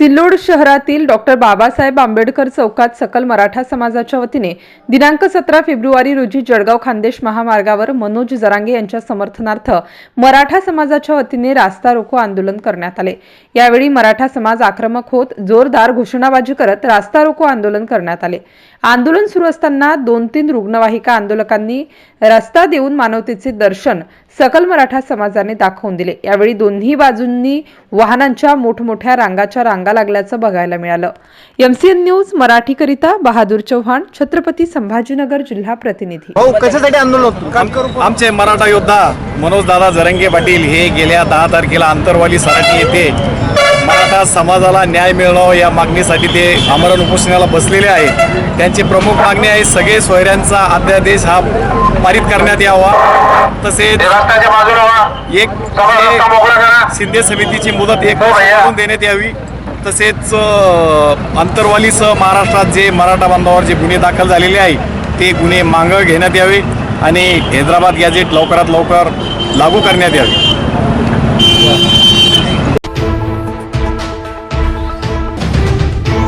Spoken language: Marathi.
सिल्लोड शहरातील डॉक्टर बाबासाहेब आंबेडकर चौकात सकल मराठा समाजाच्या वतीने दिनांक सतरा फेब्रुवारी रोजी जळगाव खानदेश महामार्गावर मनोज जरांगे यांच्या समर्थनार्थ मराठा समाजाच्या वतीने रास्ता रोको आंदोलन करण्यात आले. यावेळी मराठा समाज आक्रमक होत जोरदार घोषणाबाजी करत रास्ता रोको आंदोलन करण्यात आले. आंदोलन सुरू असताना दोन तीन रुग्णवाहिका आंदोलकांनी रस्ता देऊन मानवतेचे दर्शन सकल मराठा समाजाने दाखवून दिले. यावेळी दोन्ही बाजूंनी वाहनांच्या मोठमोठ्या रांगाच्या रांगा लागल्याचं बघायला मिळालं. एमसीएन न्यूज मराठीकरिता बहादूर चव्हाण छत्रपती संभाजीनगर जिल्हा प्रतिनिधी. कशासाठी आंदोलन आमचे मराठा योद्धा मनोजदादा जरंगे पाटील हे गेल्या दहा तारखेला आंतरवाली सराटी येथे मराठा समाजाला न्याय मिळावा या मागणीसाठी ते आमरण उपोषणाला बसलेले आहे. त्यांची प्रमुख मागणी आहे सगळे सोयऱ्यांचा अध्यादेश हा पारित करण्यात यावा. तसेच रस्त्याच्या बाजूला व्हा एक समोर रस्ता मोकळा करा. शिंदे समितीची मुदत एक हो देण्यात यावी. तसेच अंतरवालीसह महाराष्ट्रात जे मराठा बांधवावर जे गुन्हे दाखल झालेले आहे ते गुन्हे मागं घेण्यात यावे आणि हैदराबाद गॅजेट लवकरात लवकर लागू करण्यात यावे.